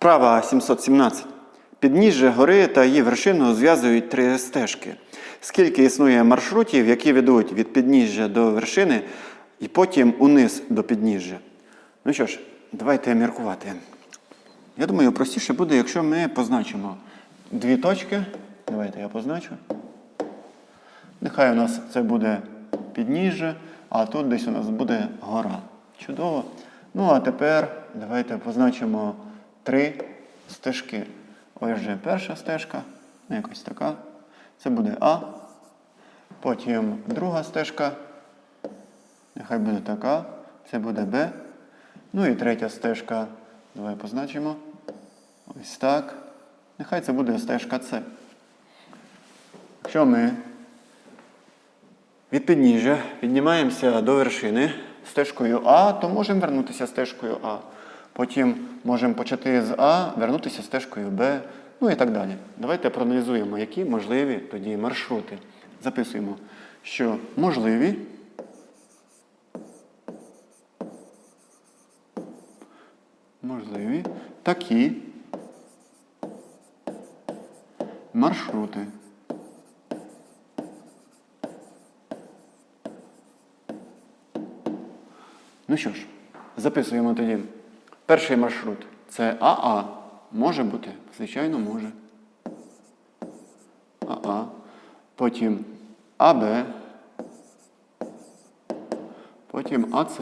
Вправа 717. Підніжжя гори та її вершину зв'язують три стежки. Скільки існує маршрутів, які ведуть від підніжжя до вершини і потім униз до підніжжя? Ну що ж, давайте міркувати. Я думаю, простіше буде, якщо ми позначимо дві точки. Давайте я позначу. Нехай у нас це буде підніжжя, а тут десь у нас буде гора. Чудово. Ну, а тепер давайте позначимо три стежки. Ось же перша стежка, ну, якось така. Це буде А. Потім друга стежка. Нехай буде така. Це буде Б. Ну і третя стежка. Давай позначимо. Ось так. Нехай це буде стежка С. Якщо ми від підніжжя піднімаємося до вершини стежкою А, то можемо вернутися стежкою А. Потім можемо почати з А, вернутися стежкою Б, ну і так далі. Давайте проаналізуємо, які можливі тоді маршрути. Записуємо, що можливі можливі такі маршрути. Ну що ж, записуємо тоді. Перший маршрут це АА. Може бути? Звичайно, може. АА. Потім АБ. Потім АЦ.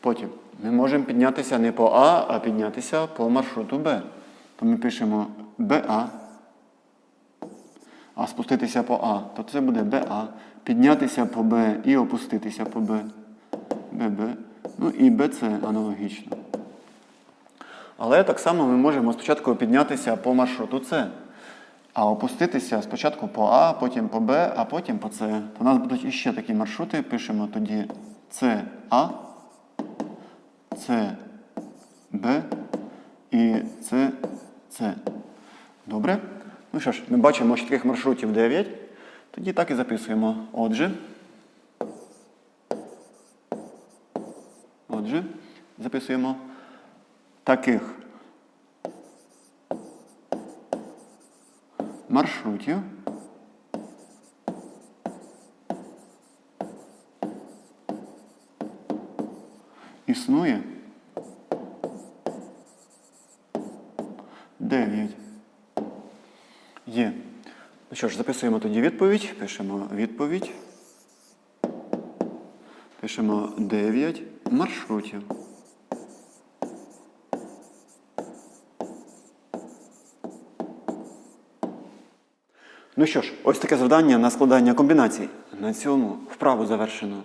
Потім ми можемо піднятися не по А, а піднятися по маршруту Б. То ми пишемо БА. А спуститися по А, то це буде БА. Піднятися по Б і опуститися по Б. ББ. Ну і БЦ аналогічно. Але так само ми можемо спочатку піднятися по маршруту С. А опуститися спочатку по А, потім по Б, а потім по С. У нас будуть іще такі маршрути. Пишемо тоді СА, СБ і СЦ. Добре? Ну що ж, ми бачимо, що таких маршрутів 9. Тоді так і записуємо. Отже. Отже, записуємо таких маршрутів. Існує 9. Є. Ну що ж, записуємо тоді відповідь. Пишемо відповідь. Пишемо 9 маршрутів. Ну що ж, ось таке завдання на складання комбінацій. На цьому вправу завершено.